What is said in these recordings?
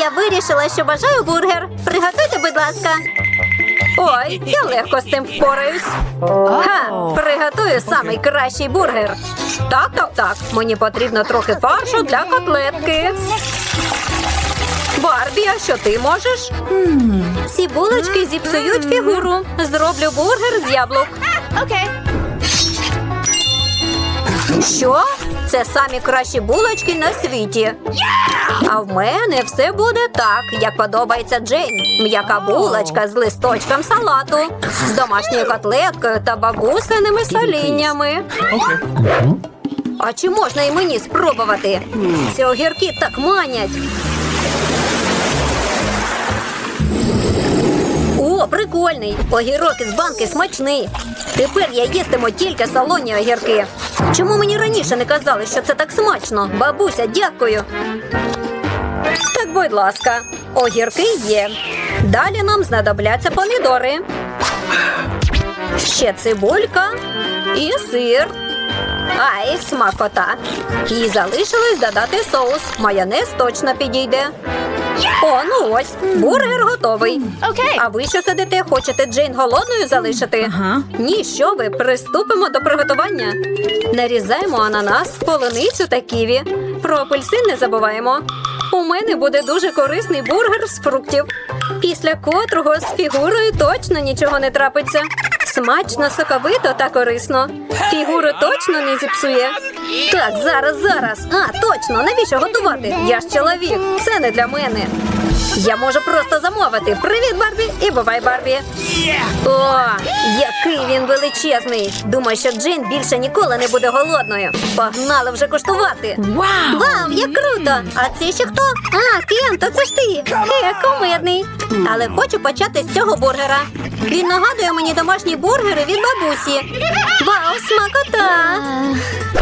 Я вирішила, що бажаю бургер. Приготуйте, будь ласка. Ой, я легко з цим впораюсь. Ха, приготую самий кращий бургер. Так, так, так. Мені потрібно трохи фаршу для котлетки. Барбі, а що ти можеш? Ці булочки зіпсують фігуру. Зроблю бургер з яблук. Okay. Що? Це самі кращі булочки на світі. А в мене все буде так, як подобається Джейн. М'яка булочка з листочком салату, з домашньою котлеткою та бабусиними соліннями. А чи можна і мені спробувати? Ці огірки так манять. Прикольний! Огірок із банки смачний. Тепер я їстиму тільки солоні огірки. Чому мені раніше не казали, що це так смачно? Бабуся, дякую. Так, будь ласка, огірки є. Далі нам знадобляться помідори. Ще цибулька і сир. Ай, смакота. І залишилось додати соус. Майонез точно підійде. О, ну ось, бургер готовий. Окей. А ви що сидите? Хочете Джейн голодною залишити? Ага. Ні, що ви, приступимо до приготування. Нарізаємо ананас, полуницю та ківі. Про апельсин не забуваємо. У мене буде дуже корисний бургер з фруктів, після котрого з фігурою точно нічого не трапиться. Смачно, соковито та корисно. Фігуру точно не зіпсує. Так, зараз, зараз. А, точно, навіщо готувати? Я ж чоловік. Це не для мене. Я можу просто замовити. Привіт, Барбі! І бувай, Барбі. О, який він величезний! Думаю, що Джейн більше ніколи не буде голодною. Погнали вже куштувати. Вау! Вау, як круто! А це ще хто? А, Кен, це ж ти. Хе, кумедний. Але хочу почати з цього бургера. Він нагадує мені домашні бургери від бабусі. Вау, смакота!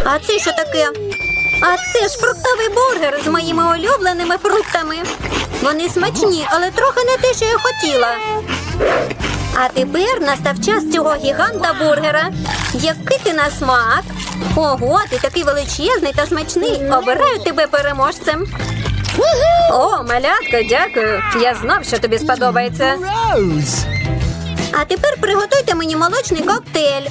А це що таке? А це ж фруктовий бургер з моїми улюбленими фруктами. Вони смачні, але трохи не те, що я хотіла. А тепер настав час цього гіганта бургера. Який ти на смак? Ого, ти такий величезний та смачний. Обираю тебе переможцем. О, малятко, дякую. Я знав, що тобі сподобається. А тепер приготуйте мені молочний коктейль.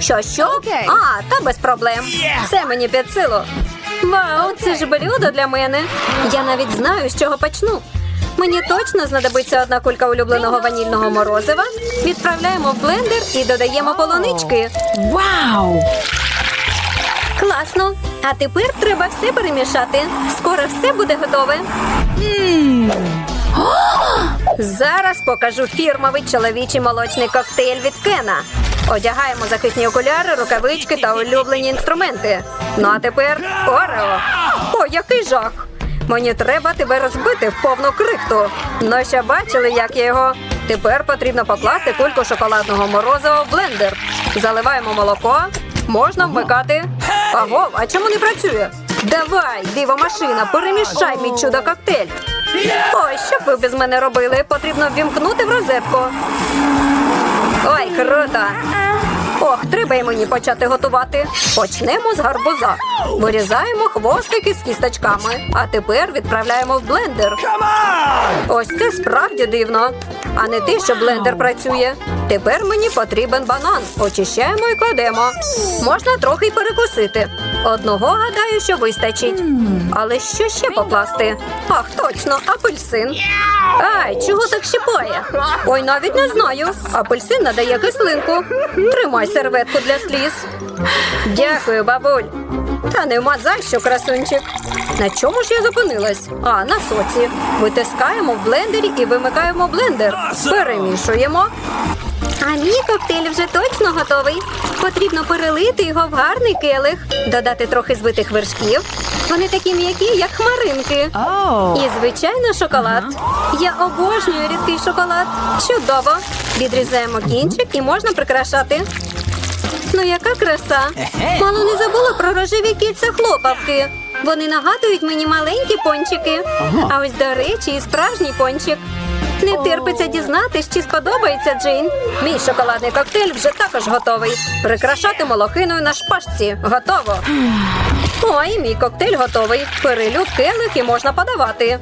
Що, що? А, та без проблем. Це мені під силу. Вау, це ж блюдо для мене. Я навіть знаю, з чого почну. Мені точно знадобиться одна кулька улюбленого ванільного морозива. Відправляємо в блендер і додаємо полонички. Вау! Класно. А тепер треба все перемішати. Скоро все буде готове. Зараз покажу фірмовий чоловічий молочний коктейль від Кена. Одягаємо захисні окуляри, рукавички та улюблені інструменти. Ну а тепер Орео. О, який жах! Мені треба тебе розбити в повну крихту. Ну що бачили, як я його. Тепер потрібно покласти кульку шоколадного морозива в блендер. Заливаємо молоко. Можна вмикати. Аго, а чому не працює? Давай, дивомашина, перемішай мій чудо коктейль. Ой, що ви без мене робили? Потрібно ввімкнути в розетку. Ой, круто! Ох, треба й мені почати готувати. Почнемо з гарбуза. Вирізаємо хвостики з кісточками, а тепер відправляємо в блендер. Ось це справді дивно. А не те, що блендер працює. Тепер мені потрібен банан. Очищаємо і кладемо. Можна трохи й перекусити. Одного гадаю, що вистачить. Але що ще покласти? Ах, точно, апельсин. Ай, чого так щипає? Ой, навіть не знаю. Апельсин надає кислинку. Тримай серветку для сліз. Дякую, бабуль. Та нема за що, красунчик. На чому ж я зупинилась? А, на соці. Витискаємо в блендері і вимикаємо блендер. Перемішуємо. А мій коктейль вже точно готовий. Потрібно перелити його в гарний келих, додати трохи збитих вершків. Вони такі м'які, як хмаринки. Oh! І, звичайно, шоколад. Я обожнюю рідкий шоколад. Чудово. Відрізаємо кінчик і можна прикрашати. Ну, яка краса! Мало не забула про рожеві кільця хлопавки. Вони нагадують мені маленькі пончики. А ось, до речі, і справжній пончик. Не терпиться дізнатись, чи сподобається Джейн. Мій шоколадний коктейль вже також готовий. Прикрашати молохиною на шпажці. Готово. Ой, мій коктейль готовий. Перелю келих і можна подавати.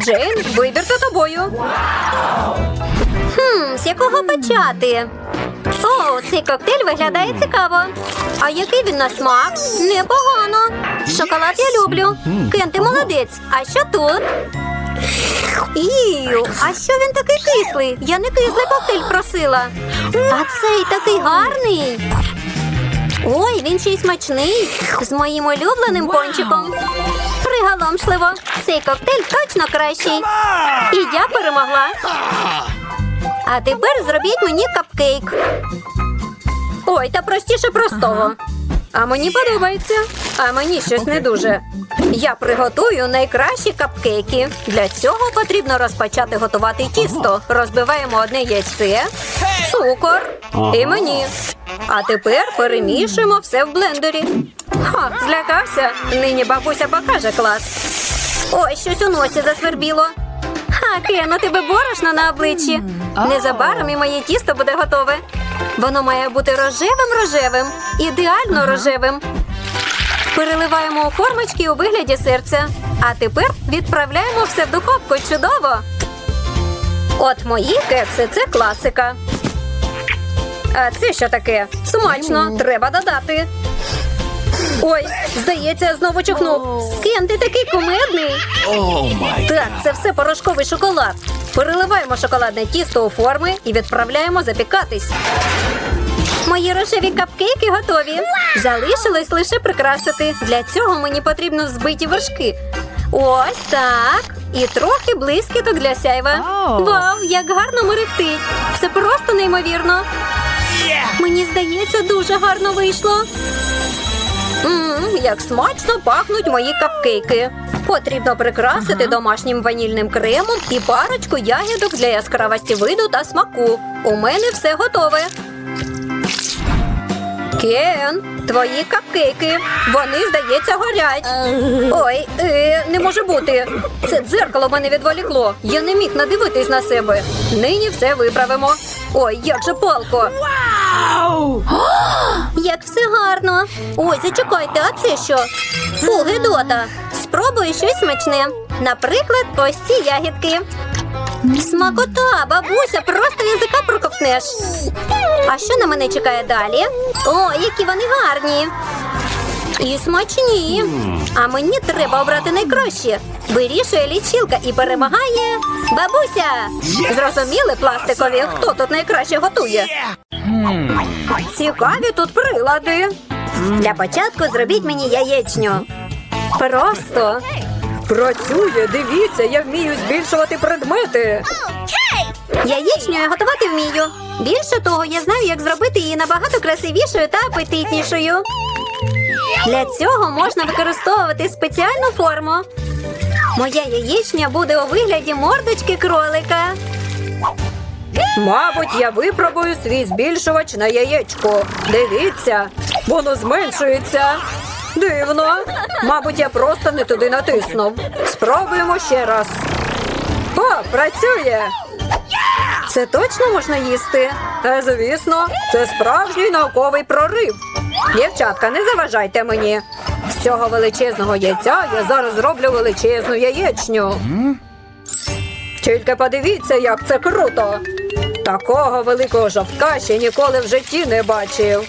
Джейн, вибір за тобою. Хм, з якого почати? О, цей коктейль виглядає цікаво. А який він на смак? Непогано. Шоколад я люблю. Кен, ти молодець. А що тут? Ію, а що він такий кислий? Я не кислий коктейль просила. А цей такий гарний. Ой, він ще й смачний. З моїм улюбленим пончиком. Приголомшливо. Цей коктейль точно кращий. І я перемогла. А тепер зробіть мені капкейк. Ой, та простіше простого. А мені подобається. А мені щось не дуже. Я приготую найкращі капкейки. Для цього потрібно розпочати готувати тісто. Розбиваємо одне яйце, цукор і мені. А тепер перемішуємо все в блендері. Ха, злякався. Нині бабуся покаже клас. Ой, щось у носі засвербіло. Ха, Кен, у тебе борошно на обличчі. Незабаром і моє тісто буде готове. Воно має бути рожевим-рожевим, ідеально рожевим. Переливаємо у формочки у вигляді серця. А тепер відправляємо все в духовку. Чудово! От мої кекси це класика. А це що таке? Смачно, треба додати. Ой, здається, я знову чихнув. Кен, ти такий кумедний. Так, це все порошковий шоколад. Переливаємо шоколадне тісто у форми і відправляємо запікатись. Мої рожеві капкейки готові. Залишилось лише прикрасити. Для цього мені потрібно взбиті вершки. Ось так. І трохи блискіток для сяйва. Вау. Вау, як гарно мерехтить. Це просто неймовірно. Мені здається, дуже гарно вийшло. Мм, як смачно пахнуть мої капкейки. Потрібно прикрасити домашнім ванільним кремом і парочку ягідок для яскравості виду та смаку. У мене все готове. Кен, твої капкейки. Вони, здається, горять. Ой, е, не може бути. Це дзеркало мене відволікло. Я не міг надивитись на себе. Нині все виправимо. Ой, як же палко. Wow! Як все гарно. Ой, зачекайте, а це що? Фу, Гедота. Спробую щось смачне. Наприклад, ось ці ягідки. Смакота, бабуся, просто язика проковтнеш. А що на мене чекає далі? О, які вони гарні. І смачні. А мені треба обрати найкраще. Вирішує лічилка і перемагає бабуся. Зрозуміли пластикові, хто тут найкраще готує? Цікаві тут прилади. Для початку зробіть мені яєчню. Просто. Працює, дивіться, я вмію збільшувати предмети. Яєчню я готувати вмію. Більше того, я знаю, як зробити її набагато красивішою та апетитнішою. Для цього можна використовувати спеціальну форму. Моя яєчня буде у вигляді мордочки кролика. Мабуть, я випробую свій збільшувач на яєчко. Дивіться, воно зменшується. Дивно. Мабуть, я просто не туди натиснув. Спробуємо ще раз. О, працює. Це точно можна їсти? Та звісно, це справжній науковий прорив. Дівчатка, не заважайте мені. З цього величезного яйця я зараз зроблю величезну яєчню. Тільки подивіться, як це круто. Такого великого жовтка ще ніколи в житті не бачив.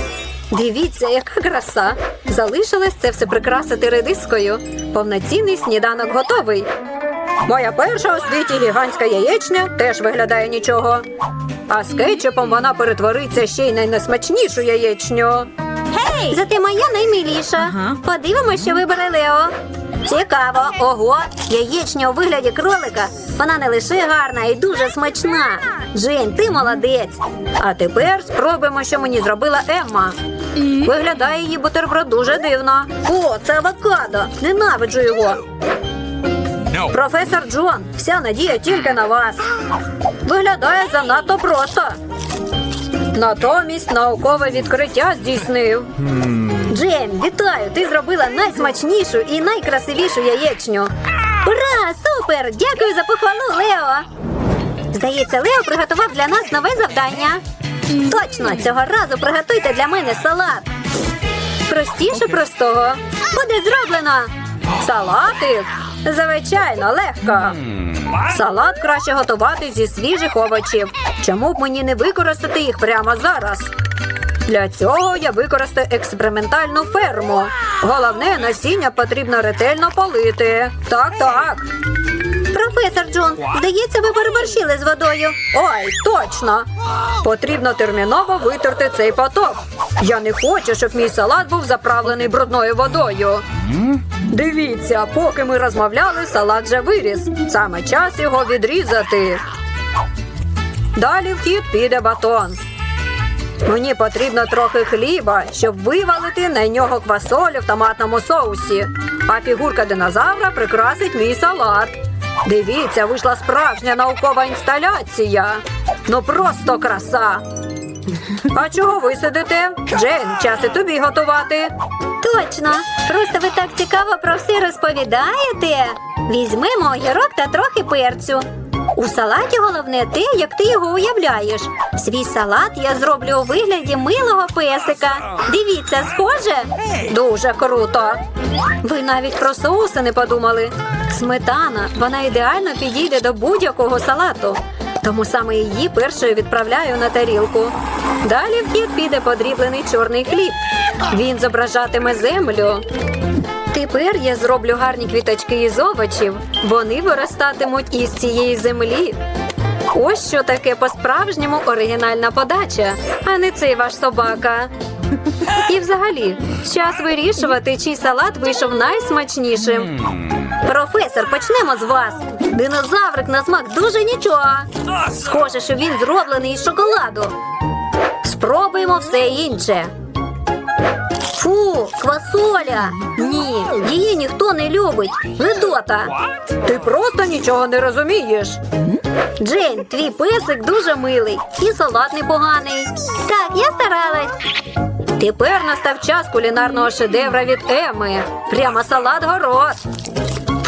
Дивіться, яка краса! Залишилось це все прикрасити редискою. Повноцінний сніданок готовий. Моя перша у світі гігантська яєчня теж виглядає нічого. А з кетчупом вона перетвориться ще й на найсмачнішу яєчню. Гей! Зате моя наймиліша. Ага. Подивимось, що вибере Лео. Цікаво, ого, яєчня у вигляді кролика. Вона не лише гарна і дуже смачна. Жень, ти молодець. А тепер спробуємо, що мені зробила Емма. Виглядає її бутерброд дуже дивно. О, це авокадо. Ненавиджу його. Професор Джон, вся надія тільки на вас. Виглядає занадто просто. Натомість наукове відкриття здійснив. Джейн, вітаю! Ти зробила найсмачнішу і найкрасивішу яєчню. Ура! Супер! Дякую за похвалу, Лео! Здається, Лео приготував для нас нове завдання. Точно, цього разу приготуйте для мене салат. Простіше простого. Буде зроблено. Салатик? Звичайно, легко. Салат краще готувати зі свіжих овочів. Чому б мені не використати їх прямо зараз? Для цього я використаю експериментальну ферму. Головне, насіння потрібно ретельно полити. Так, так. Професор Джон, здається, ви переборщили з водою. Ой, точно. Потрібно терміново витерти цей поток. Я не хочу, щоб мій салат був заправлений брудною водою. Дивіться, поки ми розмовляли, салат вже виріс. Саме час його відрізати. Далі в хід піде батон. Мені потрібно трохи хліба, щоб вивалити на нього квасолю в томатному соусі. А фігурка динозавра прикрасить мій салат. Дивіться, вийшла справжня наукова інсталяція. Ну просто краса. А чого ви сидите? Джейн, час і тобі готувати. Точно. Просто ви так цікаво про все розповідаєте. Візьмемо огірок та трохи перцю. У салаті головне те, як ти його уявляєш. Свій салат я зроблю у вигляді милого песика. Дивіться, схоже? Дуже круто. Ви навіть про соуси не подумали. Сметана, вона ідеально підійде до будь-якого салату. Тому саме її першою відправляю на тарілку. Далі в хід піде подріблений чорний хліб. Він зображатиме землю. Тепер я зроблю гарні квіточки із овочів. Вони виростатимуть із цієї землі. Ось що таке по-справжньому оригінальна подача, а не цей ваш собака. І взагалі, час вирішувати, чий салат вийшов найсмачнішим. Професор, почнемо з вас. Динозаврик на смак дуже нічого. Схоже, що він зроблений із шоколаду. Спробуємо все інше. Фу, квасоля! Ні, її ніхто не любить. Гидота. Ти просто нічого не розумієш. Джейн, твій песик дуже милий і салат непоганий. Так, я старалась. Тепер настав час кулінарного шедевра від Еми. Прямо салат город.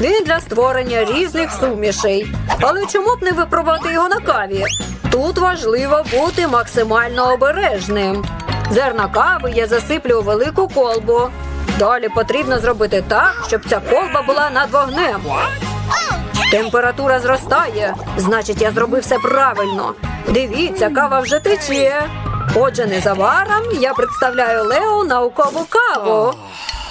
Він для створення різних сумішей. Але чому б не випробувати його на каві? Тут важливо бути максимально обережним. Зерна кави я засиплю у велику колбу. Далі потрібно зробити так, щоб ця колба була над вогнем. Температура зростає, значить, я зробив все правильно. Дивіться, кава вже тече. Отже, незабаром я представляю Лео наукову каву.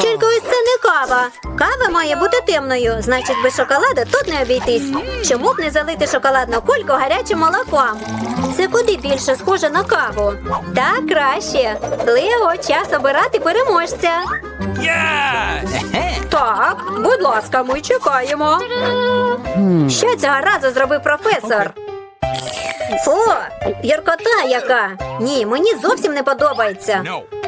Тільки ось це не кава. Кава має бути темною, значить без шоколада тут не обійтись. Чому б не залити шоколадну кульку гарячим молоком? Це куди більше схоже на каву. Так краще. Лео, час обирати переможця. Так, будь ласка, ми чекаємо. Що цього разу зробив професор? Фу, гіркота яка. Ні, мені зовсім не подобається.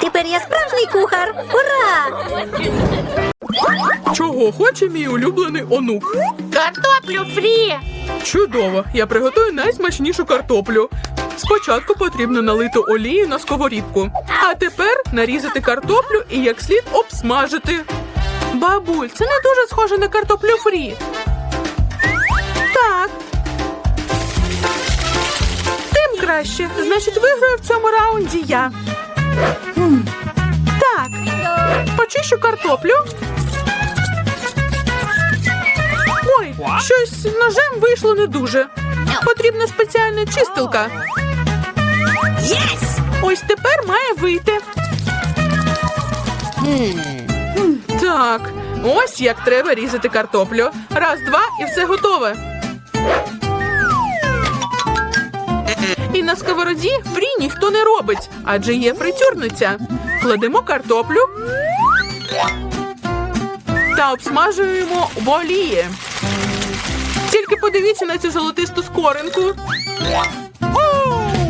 Тепер я справжній кухар. Ура! Чого хоче мій улюблений онук? Картоплю фрі! Чудово! Я приготую найсмачнішу картоплю. Спочатку потрібно налити олію на сковорідку, а тепер нарізати картоплю і як слід обсмажити. Бабуль, це не дуже схоже на картоплю фрі. Так. Тим краще. Значить, виграю в цьому раунді я. Так. Почищу картоплю. Ой, щось ножем вийшло не дуже. Потрібна спеціальна чистилка. Ось тепер має вийти. Так, ось як треба різати картоплю. Раз, два і все готове. На сковороді фрі ніхто не робить, адже є фритюрниця. Кладемо картоплю та обсмажуємо в олії. Тільки подивіться на цю золотисту скоринку. О,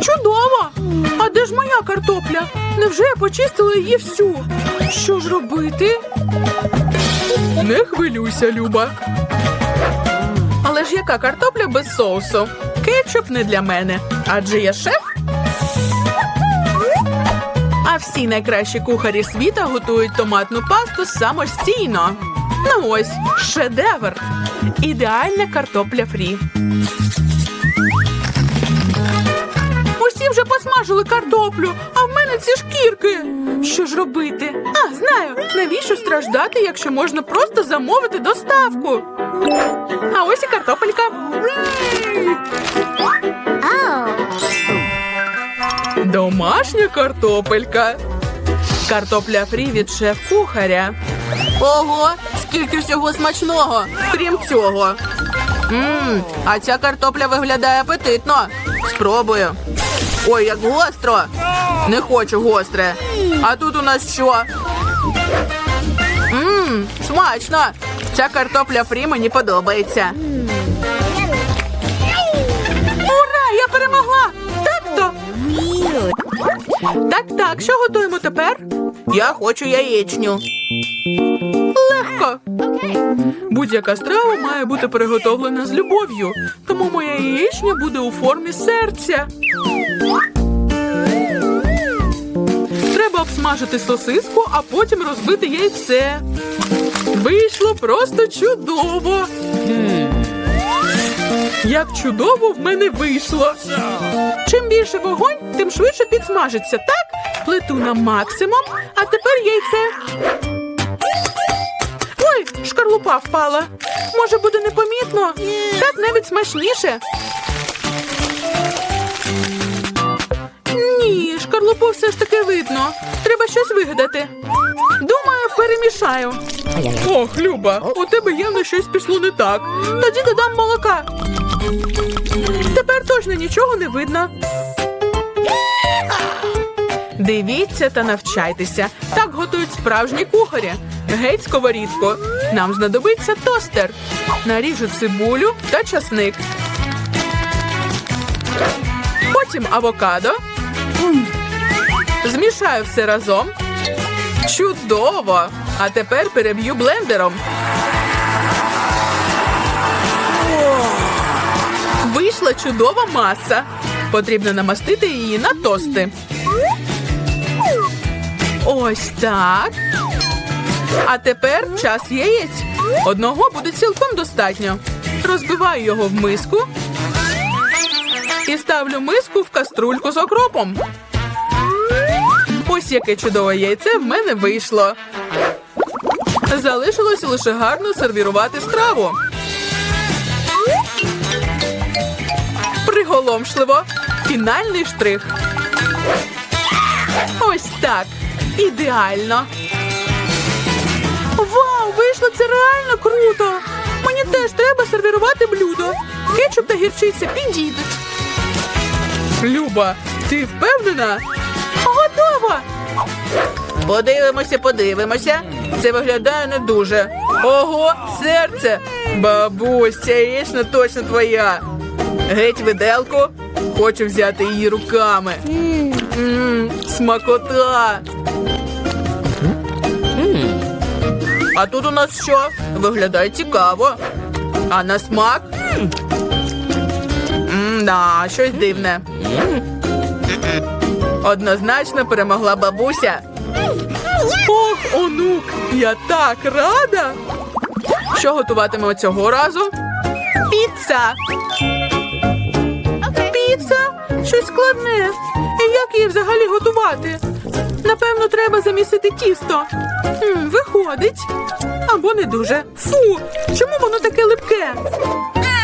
чудово! А де ж моя картопля? Невже я почистила її всю? Що ж робити? Не хвилюйся, Люба. Але ж яка картопля без соусу? Кетчуп не для мене, адже я шеф. А всі найкращі кухарі світа готують томатну пасту самостійно. Ну ось, шедевр. Ідеальна картопля фрі. Вже картоплю, а в мене ці шкірки. Що ж робити? А, знаю, навіщо страждати, якщо можна просто замовити доставку. А ось і картопелька. Домашня картопелька. Картопля фрі від шеф-кухаря. Ого, скільки всього смачного, крім цього. Мм, а ця картопля виглядає апетитно. Спробую. Ой, як гостро. Не хочу гостре. А тут у нас що? Мм, смачно. Ця картопля фрі мені подобається. Ура! Я перемогла! Так то. Так, так, що готуємо тепер? Я хочу яєчню. Легко. Будь-яка страва має бути приготовлена з любов'ю, тому моя яєчня буде у формі серця. Треба обсмажити сосиску, а потім розбити яйце. Вийшло просто чудово. Як чудово в мене вийшло. Чим більше вогонь, тим швидше підсмажиться. Так, плиту на максимум, а тепер яйце. Шкарлупа впала. Може буде непомітно? Так навіть смачніше. Ні, шкарлупу все ж таки видно. Треба щось вигадати. Думаю, перемішаю. Ох, Люба, у тебе явно щось пішло не так. Тоді додам молока. Тепер точно нічого не видно. Дивіться та навчайтеся. Так готують справжні кухарі. Геть сковорідку. Нам знадобиться тостер. Наріжу цибулю та часник. Потім авокадо. Змішаю все разом. Чудово! А тепер переб'ю блендером. Вийшла чудова маса. Потрібно намастити її на тости. Ось так. А тепер час яєць. Одного буде цілком достатньо. Розбиваю його в миску і ставлю миску в каструльку з окропом. Ось яке чудове яйце в мене вийшло. Залишилось лише гарно сервірувати страву. Приголомшливо. Фінальний штрих. Ось так. Ідеально. Вийшло це реально круто. Мені теж треба сервірувати блюдо. Кетчуп та гірчиця підійдуть. Люба, ти впевнена? Готова. Подивимося, подивимося. Це виглядає не дуже. Ого, серце! Бабусь, ця яєчня точно твоя. Геть виделку. Хочу взяти її руками. Мм, смакота. А тут у нас що? Виглядає цікаво. А на смак? М-да, щось дивне. Однозначно перемогла бабуся. Ох, онук, я так рада. Що готуватимемо цього разу? Піца. Піца? Щось складне. І як її взагалі готувати? Напевно, треба замісити тісто. Виходить. Або не дуже. Фу, чому воно таке липке?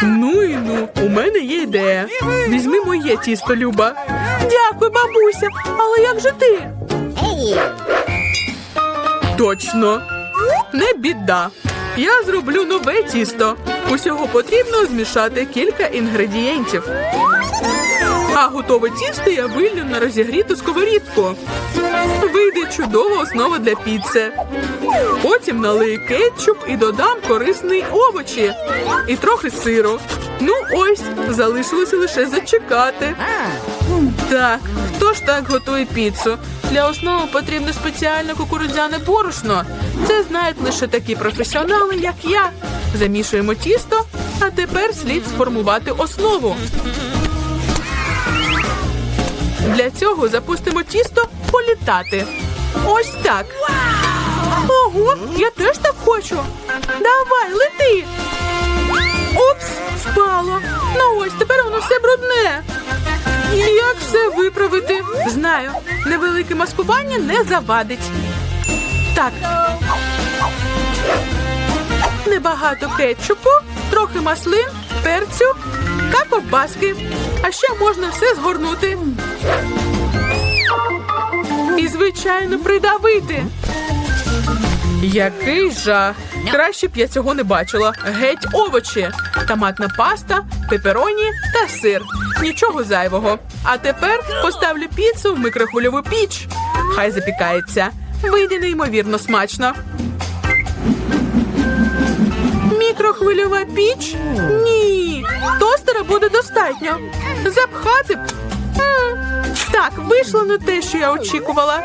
Ну і ну, у мене є ідея. Візьми моє тісто, Люба. Дякую, бабуся. Але як же ти? Точно. Не біда. Я зроблю нове тісто. Усього потрібно змішати кілька інгредієнтів. А готове тісто я вилью на розігріту сковорідку. Вийде чудова основа для піци. Потім налию кетчуп і додам корисні овочі і трохи сиру. Ну ось, залишилося лише зачекати. Так, хто ж так готує піцу? Для основи потрібно спеціальне кукурудзяне борошно. Це знають лише такі професіонали, як я. Замішуємо тісто, а тепер слід сформувати основу. Для цього запустимо тісто політати. Ось так. Ого, я теж так хочу. Давай, лети. Упс, впало. Ну ось, тепер воно все брудне. Як все виправити? Знаю, невелике маскування не завадить. Так. Небагато кетчупу, трохи маслин, перцю та ковбаски. А ще можна все згорнути. І, звичайно, придавити. Який жах! Краще б я цього не бачила. Геть овочі, томатна паста, пепероні та сир. Нічого зайвого. А тепер поставлю піцу в микрохвильову піч. Хай запікається. Вийде неймовірно смачно. Мікрохвильова піч? Ні. Тостера буде достатньо. Запхати Так, вийшло не те, що я очікувала.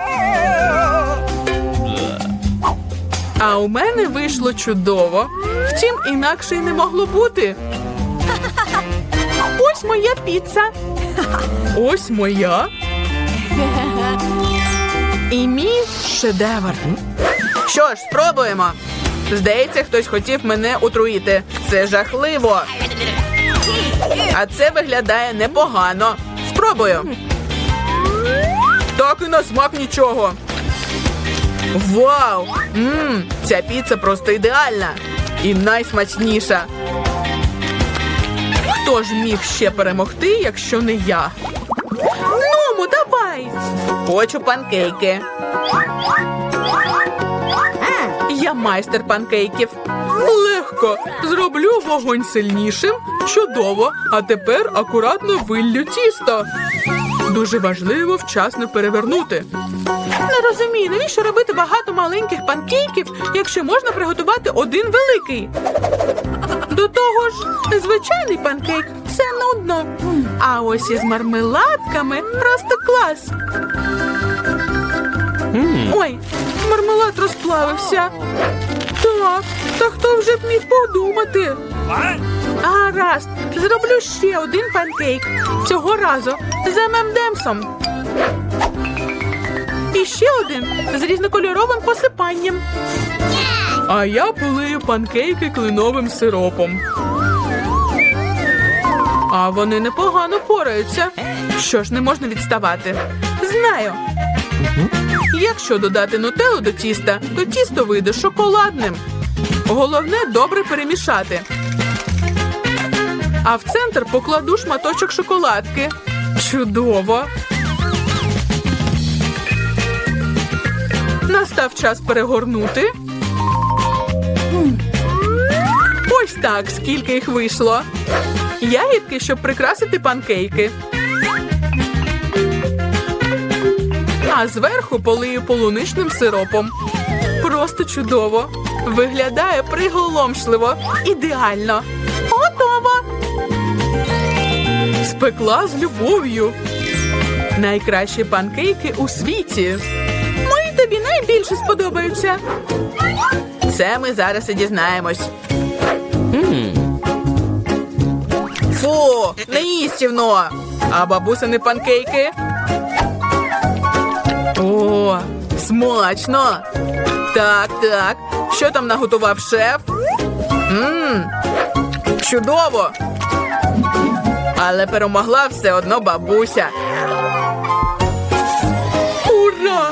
А у мене вийшло чудово. Втім, інакше й не могло бути. Ось моя піца. Ось моя. І мій шедевр. Що ж, спробуємо. Здається, хтось хотів мене отруїти. Це жахливо. А це виглядає непогано. Спробую. Так і на смак нічого. Вау! Мм, ця піца просто ідеальна і найсмачніша. Хто ж міг ще перемогти, якщо не я? Ному, давай! Хочу панкейки. Я майстер панкейків. Легко. Зроблю вогонь сильнішим. Чудово. А тепер акуратно виллю тісто. Дуже важливо вчасно перевернути. Не розумію, навіщо робити багато маленьких панкейків, якщо можна приготувати один великий. До того ж, звичайний панкейк це нудно. А ось із мармеладками просто клас. Ой, мармелад розплавився. Так, та хто вже б міг подумати? Гаразд, зроблю ще один панкейк. Цього разу з мемдемсом. І ще один з різнокольоровим посипанням. А я полию панкейки кленовим сиропом. А вони непогано пораються. Що ж, не можна відставати. Знаю. Якщо додати нутеллу до тіста, то тісто вийде шоколадним. Головне добре перемішати. А в центр покладу шматочок шоколадки. Чудово! Настав час перегорнути. Ось так, скільки їх вийшло. Ягідки, щоб прикрасити панкейки. А зверху полию полуничним сиропом. Просто чудово. Виглядає приголомшливо. Ідеально. Готово. Спекла з любов'ю. Найкращі панкейки у світі. Мої тобі найбільше сподобаються. Це ми зараз і дізнаємось. Фу, неїстівно. А бабусини панкейки. О, смачно. Так, так. Що там наготував шеф? Мм, чудово. Але перемогла все одно бабуся. Ура!